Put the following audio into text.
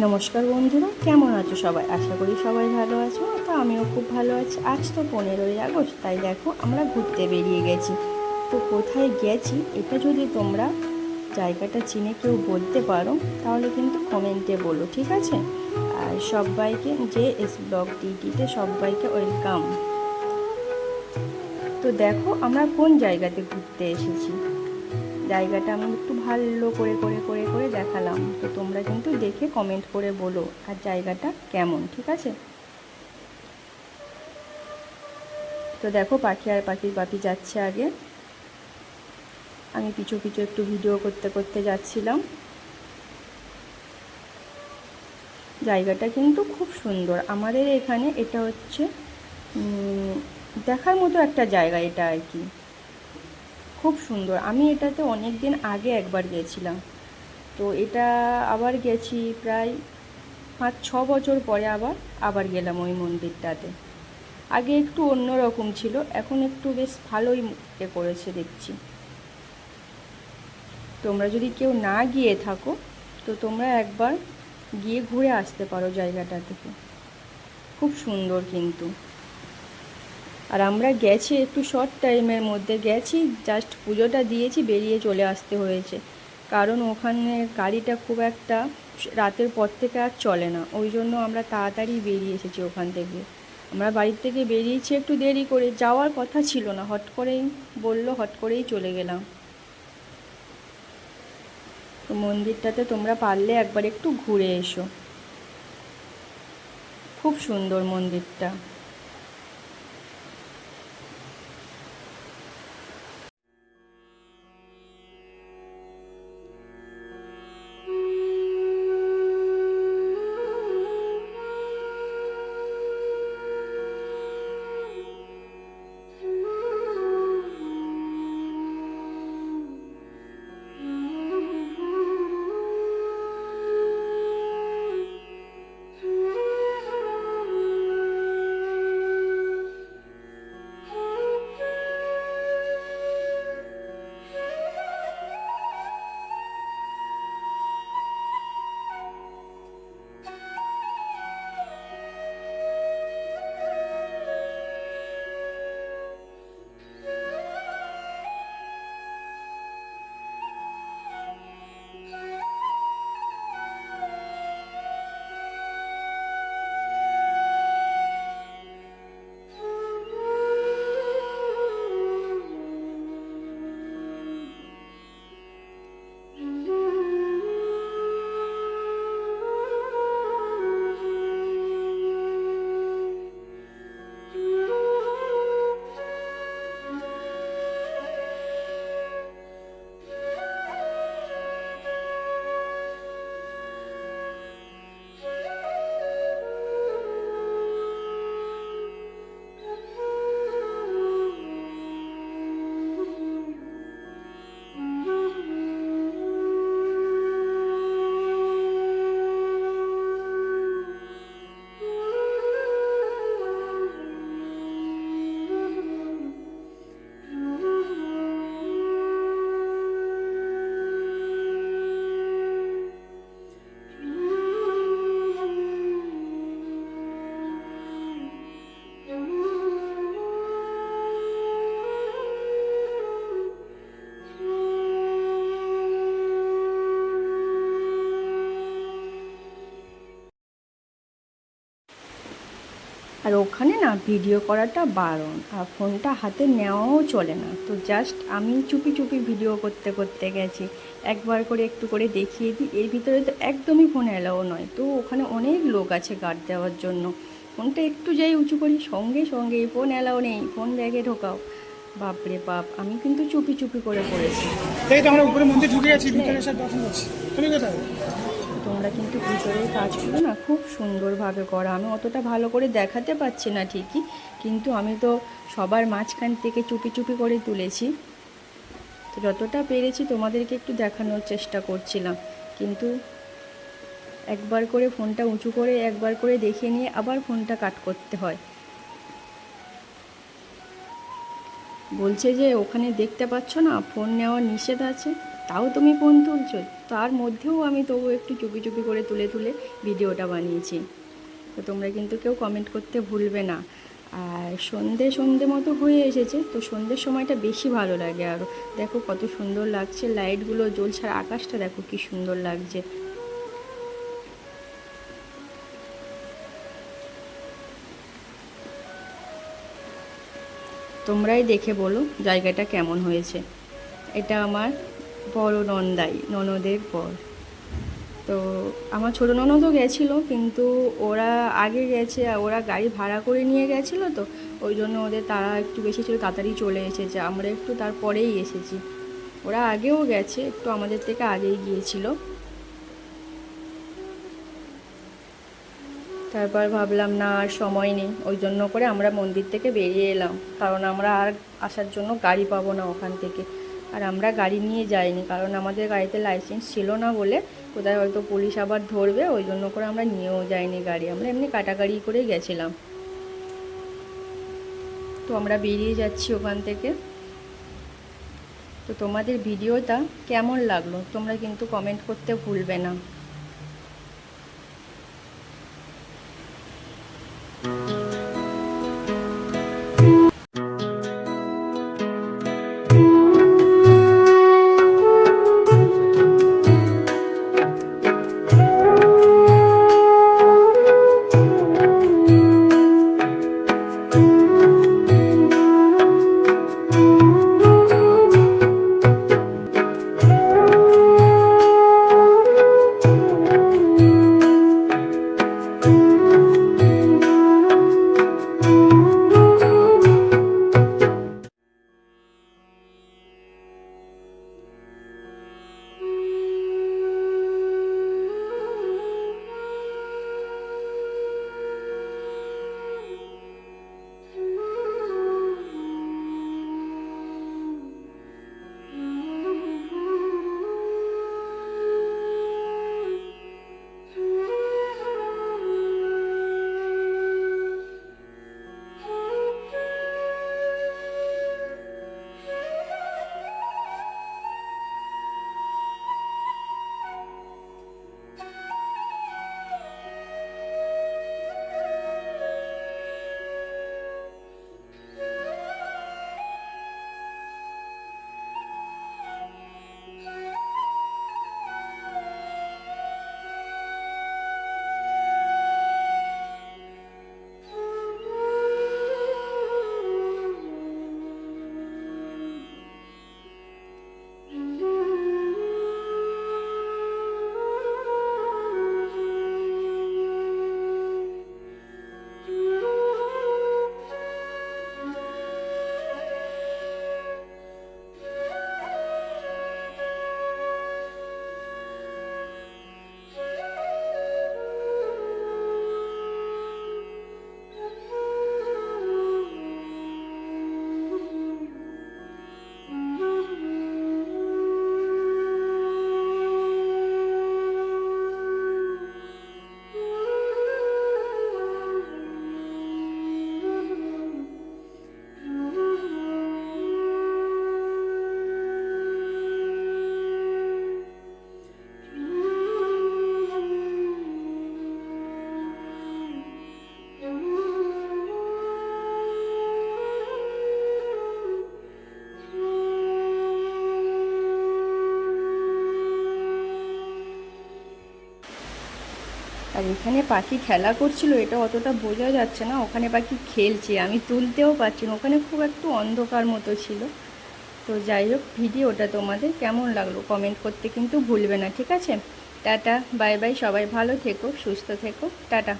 নমস্কার বন্ধুরা, কেমন আছো সবাই? আশা করি সবাই ভালো আছো। তো আমিও খুব ভালো আছি। আজ তো পনেরোই আগস্ট, তাই দেখো আমরা ঘুরতে বেরিয়ে গেছি। তো কোথায় গেছি, এটা যদি তোমরা জায়গাটা চিনে কেউ বলতে পারো, তাহলে কিন্তু কমেন্টে বলো, ঠিক আছে? আর সবাইকে যে এস ব্লগ টিটিতে সবাইকে ওয়েলকাম। তো দেখো আমরা কোন জায়গাতে ঘুরতে এসেছি? জায়গাটা আমি একটু ভালো করে করে করে করে দেখালাম। তো তোমরা কিন্তু দেখে কমেন্ট করে বলো আর জায়গাটা কেমন, ঠিক আছে? তো দেখো পাখি আর পাখির পাপি যাচ্ছে আগে। আমি পিছু পিছু একটু ভিডিও করতে করতে যাচ্ছিলাম। জায়গাটা কিন্তু খুব সুন্দর। আমাদের এখানে এটা হচ্ছে দেখার মতো একটা জায়গা এটা আর কি। খুব সুন্দর। আমি এটাতে অনেক দিন আগে একবার গেছিলাম তো এটা আবার গেছি প্রায় পাঁচ, ছ বছর পরে আবার আবার গেলাম ওই মন্দিরটাতে। আগে একটু অন্য রকম ছিল, এখন একটু বেশ ভালোই এ করেছে দেখছি। তোমরা যদি কেউ না গিয়ে থাকো, তো তোমরা একবার গিয়ে ঘুরে আসতে পারো জায়গাটা থেকে। খুব সুন্দর কিন্তু। আর আমরা গেছি একটু শর্ট টাইমের মধ্যে। গেছি জাস্ট পুজোটা দিয়েছি, বেরিয়ে চলে আসতে হয়েছে। কারণ ওখানে গাড়িটা খুব একটা রাতের পর থেকে আর চলে না। ওই জন্য আমরা তাড়াতাড়ি বেরিয়ে এসেছি ওখান থেকে। আমরা বাড়ির থেকে বেরিয়েছি একটু দেরি করে। যাওয়ার কথা ছিল না। হট করেই বলল, হট করেই চলে গেলাম। তো মন্দিরটাতে তোমরা পারলে একবার একটু ঘুরে এসো। খুব সুন্দর মন্দিরটা। আর ওখানে না ভিডিও করাটা বারণ আর ফোনটা হাতে নেওয়াও চলে না। তো জাস্ট আমি চুপি চুপি ভিডিও করতে করতে গেছি। একবার করে একটু করে দেখিয়ে দিই। এর ভিতরে তো একদমই ফোন এলাও নয়। তো ওখানে অনেক লোক আছে গার্ড দেওয়ার জন্য। ফোনটা একটু যাই উঁচু করি, সঙ্গে সঙ্গে ফোন এলাও নেই। ফোন ব্যাগে ঢোকাও। বাপরে বাপ, আমি কিন্তু চুপি চুপি করে তো আমরা উপরে মন্দির ঢুকে গেছি, ভিতরে এসে দর্শন করছি। তুমি কোথায়? তোমরা কিন্তু ভিতরের কাজগুলো না খুব সুন্দরভাবে করা। আমি অতটা ভালো করে দেখাতে পারছি না ঠিকই, কিন্তু আমি তো সবার মাঝখান থেকে চুপি চুপি করে তুলেছি। তো যতটা পেরেছি তোমাদেরকে একটু দেখানোর চেষ্টা করছিলাম। কিন্তু একবার করে ফোনটা উঁচু করে একবার করে দেখে নিয়ে আবার ফোনটা কাট করতে হয়। বলছে যে, ওখানে দেখতে পাচ্ছ না, ফোন নেওয়া নিষেধ আছে। তাও তুমি ফোন তুলছো? তার মধ্যেও আমি তবু একটু চুপি চুপি করে তুলে তুলে ভিডিওটা বানিয়েছি। তো তোমরা কিন্তু কেউ কমেন্ট করতে ভুলবে না। আর সন্ধে সন্ধে মতো হয়ে এসেছে, তো সন্ধ্যের সময়টা বেশি ভালো লাগে আরও দেখো কত সুন্দর লাগছে, লাইটগুলো জ্বলছে আর আকাশটা দেখো কি সুন্দর লাগছে। তোমরাই দেখে বলো জায়গাটা কেমন হয়েছে। এটা আমার বড় নন্দাই, ননদের পর। তো আমার ছোটো ননদও গেছিল, কিন্তু ওরা আগে গেছে ওরা গাড়ি ভাড়া করে নিয়ে গেছিল তো, ওই জন্য ওদের তারা একটু বেশি ছিল তাড়াতাড়ি চলে এসেছে। আমরা একটু তারপরেই এসেছি। ওরা আগেও গেছে, একটু আমাদের থেকে আগেই গিয়েছিল। তারপর ভাবলাম, না, আর সময় নেই। ওই জন্য করে আমরা মন্দির থেকে বেরিয়ে এলাম। কারণ আমরা আর আসার জন্য গাড়ি পাবো না ওখান থেকে। আর আমরা গাড়ি নিয়ে যাইনি, কারণ আমাদের গাড়িতে লাইসেন্স ছিল না বলে কোথায় হয়তো পুলিশ আবার ধরবে, ওই জন্য করে আমরা নিয়েও যাইনি গাড়ি। আমরা এমনি কাটাকাড়ি করেই গেছিলাম। তো আমরা বেরিয়ে যাচ্ছি ওখান থেকে। তো তোমাদের ভিডিওটা কেমন লাগল? তোমরা কিন্তু কমেন্ট করতে ভুলবে না। আর এখানে পাখি খেলা করছিল, এটা অতটা বোঝা যাচ্ছে না। ওখানে পাখি খেলছে, আমি তুলতেও পারছি না। ওখানে খুব একটু অন্ধকার মতো ছিল। তো যাই হোক ভিডিওটা তোমাদের কেমন লাগল কমেন্ট করতে কিন্তু ভুলবে না, ঠিক আছে? টাটা, বাই বাই, সবাই ভালো থেকো, সুস্থ থেকো, টাটা।